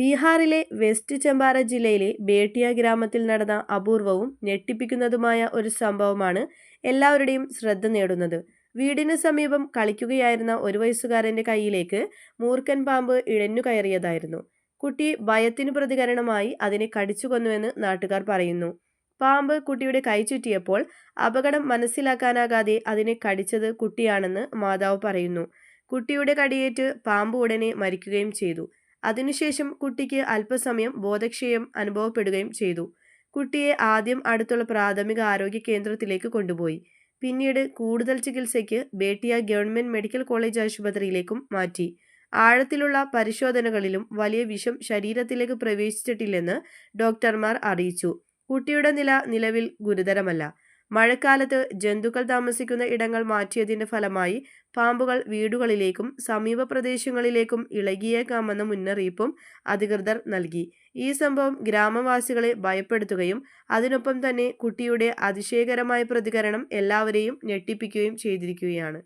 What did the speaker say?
ബീഹാറിലെ വെസ്റ്റ് ചമ്പാര ജില്ലയിലെ ബേട്ടിയ ഗ്രാമത്തിൽ നടന്ന അപൂർവവും ഞെട്ടിപ്പിക്കുന്നതുമായ ഒരു സംഭവമാണ് എല്ലാവരുടെയും ശ്രദ്ധ നേടുന്നത്. വീടിന് സമീപം കളിക്കുകയായിരുന്ന ഒരു വയസ്സുകാരന്റെ കൈയിലേക്ക് മൂർഖൻ പാമ്പ് ഇഴഞ്ഞു കയറിയതായിരുന്നു. കുട്ടി ഭയത്തിനു പ്രതികരണമായി അതിനെ കടിച്ചു കൊന്നുവെന്ന് നാട്ടുകാർ പറയുന്നു. പാമ്പ് കുട്ടിയുടെ കൈ ചുറ്റിയപ്പോൾ അപകടം മനസ്സിലാക്കാനാകാതെ അതിനെ കടിച്ചത് കുട്ടിയാണെന്ന് മാതാവ് പറയുന്നു. കുട്ടിയുടെ കടിയേറ്റ് പാമ്പ് ഉടനെ മരിക്കുകയും ചെയ്തു. അതിനുശേഷം കുട്ടിക്ക് അല്പസമയം ബോധക്ഷയം അനുഭവപ്പെടുകയും ചെയ്തു. കുട്ടിയെ ആദ്യം അടുത്തുള്ള പ്രാഥമിക ആരോഗ്യ കേന്ദ്രത്തിലേക്ക് കൊണ്ടുപോയി. പിന്നീട് കൂടുതൽ ചികിത്സയ്ക്ക് ബേട്ടിയ ഗവൺമെന്റ് മെഡിക്കൽ കോളേജ് ആശുപത്രിയിലേക്കും മാറ്റി. ആഴത്തിലുള്ള പരിശോധനകളിലും വലിയ വിഷം ശരീരത്തിലേക്ക് പ്രവേശിച്ചിട്ടില്ലെന്ന് ഡോക്ടർമാർ അറിയിച്ചു. കുട്ടിയുടെ നില നിലവിൽ ഗുരുതരമല്ല. മഴക്കാലത്ത് ജന്തുക്കൾ താമസിക്കുന്ന ഇടങ്ങൾ മാറ്റിയതിന്റെ ഫലമായി പാമ്പുകൾ വീടുകളിലേക്കും സമീപ പ്രദേശങ്ങളിലേക്കും ഇളകിയേക്കാമെന്ന മുന്നറിയിപ്പും അധികൃതർ നൽകി. ഈ സംഭവം ഗ്രാമവാസികളെ ഭയപ്പെടുത്തുകയും അതിനൊപ്പം തന്നെ കുട്ടിയുടെ അതിശയകരമായ പ്രതികരണം എല്ലാവരെയും ഞെട്ടിപ്പിക്കുകയും ചെയ്തിരിക്കുകയാണ്.